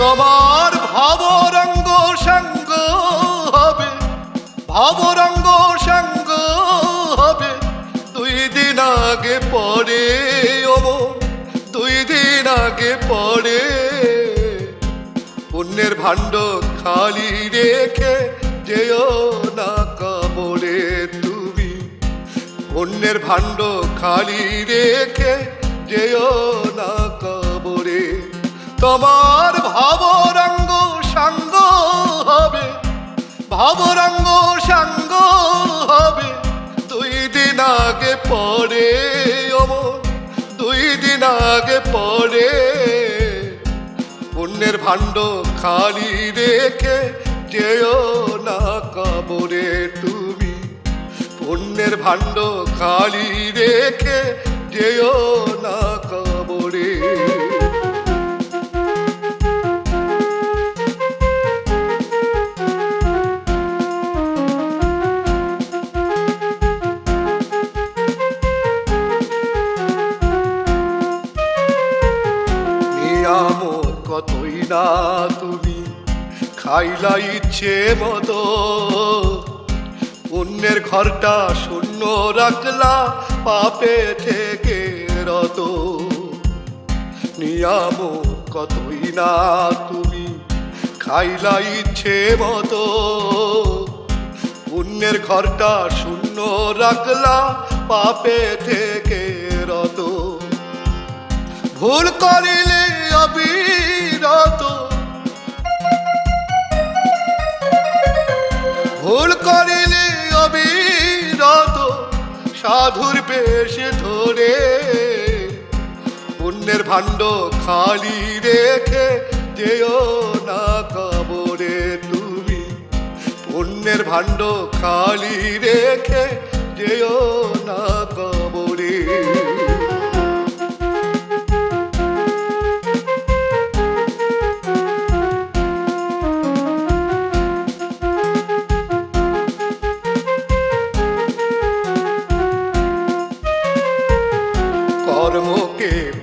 তোমার ভাবরঙ্গ সঙ্গ হবে, ভাবরঙ্গ সঙ্গ হবে। দুই দিন আগে পরে ওমো দুই দিন আগে পরে পুণ্যের ভাণ্ড খালি রেখে যেও না কবরে তুমি। অন্যের ভাণ্ড খালি রেখে যেও না তোমার ভাবরঙ্গ সাঙ্গ হবে, ভাবরঙ্গ সাঙ্গ হবে। দুই দিন আগে পরে দুই দিন আগে পরে পুণ্যের ভাণ্ড খালি রেখে যেও না কবরে তুমি। পুণ্যের ভাণ্ড খালি রেখে যেও না তুমি, খাইলা ইচ্ছে মতো। অন্যের ঘরটা শূন্য রাখলা পাপে থেকে রত। নিয়াম কতই না তুমি, খাইলা ইচ্ছে মতো। অন্যের ঘরটা শূন্য রাখলা পাপে থেকে রত। ভুল করিলে অবিরত ভুল করিলে অবিরত, সাধুর বেশ ধরে। পুণ্যের ভাণ্ড খালি রেখে যেও না কবরে তুমি। পুণ্যের ভাণ্ড খালি রেখে যেও না কবরে।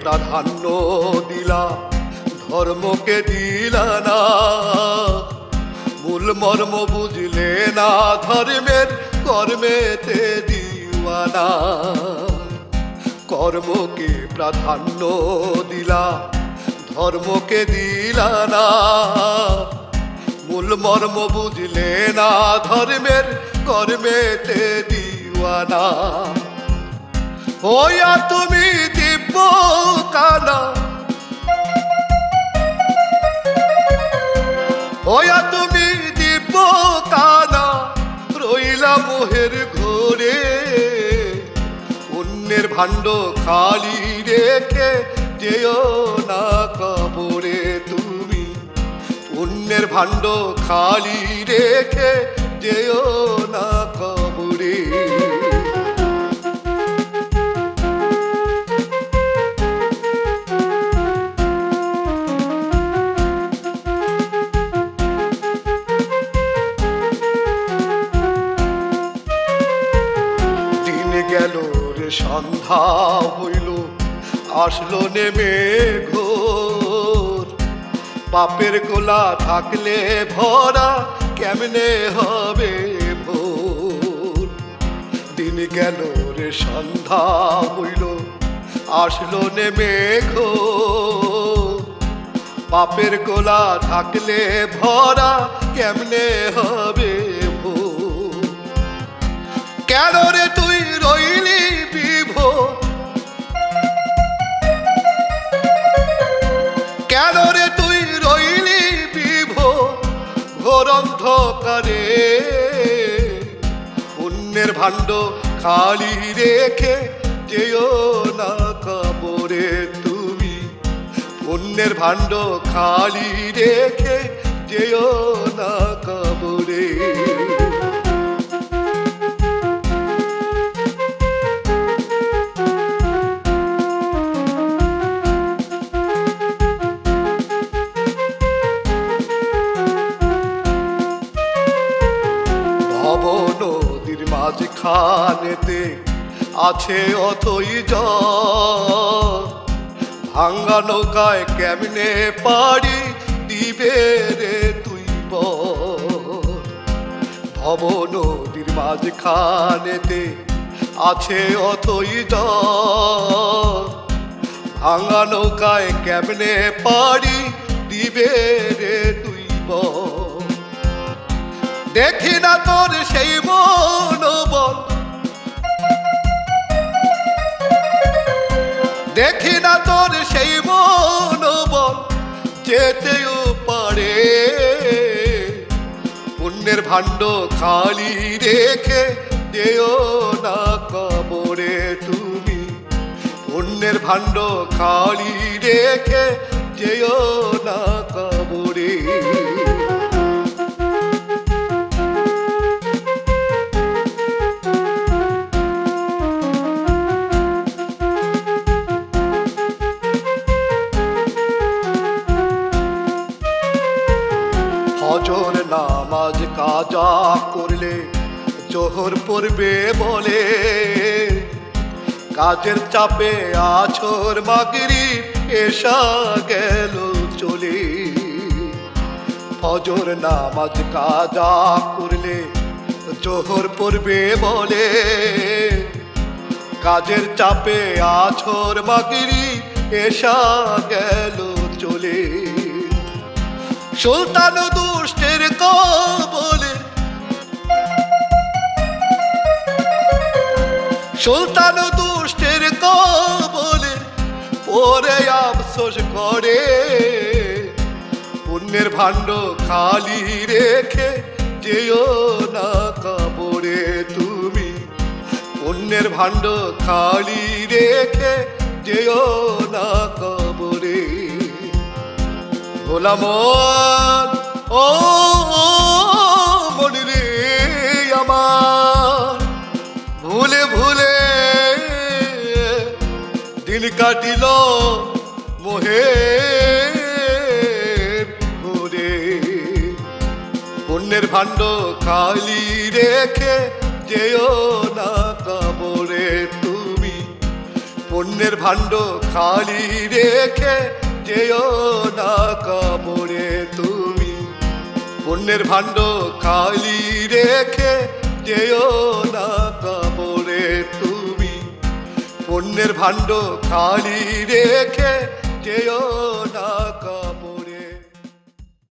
প্রাধান্য দিলা, ধর্মকে দিলা না। মূল মর্ম বুঝলে না, ধর্মের কর্মেতে দিওয়ানা। কর্মকে প্রাধান্য দিলা, ধর্মকে দিলা না। মূল মর্ম বুঝলে না, ধর্মের কর্মেতে দিওয়ানা। ওয়া তুমি কানা। ওয়া তুমি দিব্য কানা, রইলা মোহের ঘোরে। অন্যের ভাণ্ড খালি রেখে যেও না কবরে তুমি। অন্যের ভাণ্ড খালি রেখে যেও না সন্ধ্যা হইল, আসলো নেমে ঘোর। পাপের গোলা থাকলে ভরা কেমনে হবে ভোর? দিন গেল রে, সন্ধ্যা হইল, আসলো নেমে ঘোর। পাপের গোলা থাকলে ভরা কেমনে হবে ভোর? কেন রে তুই রইলি ভাণ্ড খালি রেখে যেও না কবরে তুমি। অন্যের ভাণ্ড খালি রেখে যেও না কবরে। মাঝখানেতে আছে অথই জল ভাঙ্গা নৌকায় কেমনে পারি দিবে রে তুই ভব নদীর মাঝখানেতে আছে অথই জল ভাঙা নৌকায় কেমনে পারি দিবে রে দেখি না তোর সেই মনোবল। দেখি না তোর সেই মনোবল, যেতেও পারে। পুণ্যের ভাণ্ড খালি রেখে যেও না কবরে তুমি। পুণ্যের ভাণ্ড খালি রেখে যেও না কাজা করলে জোহর পড়বে বলে। কাজের চাপে আছর মাগরি এসা গেল চলে। ফজর নামাজ কাজা করলে জোহর পড়বে বলে। কাজের চাপে আছর মাগরি এসা গেল চলে। সুলতান দুষ্টের কবলে সুলতান দুষ্টের কবলে ওরে আফসোস করে। পুণ্যের ভাণ্ড খালি রেখে যেও না কবরে তুমি। পুণ্যের ভাণ্ড খালি রেখে যেও না কবরে। গোলামন ও কাটিল মোহে ঘুরে পুণ্যের ভাণ্ড খালি রেখে যেও না কবরে তুমি পুণ্যের ভাণ্ড খালি রেখে যেও না কবরে তুমি পুণ্যের ভাণ্ড খালি রেখে যেও না কবরে পুণ্যের ভাণ্ড খালি রেখে কবরে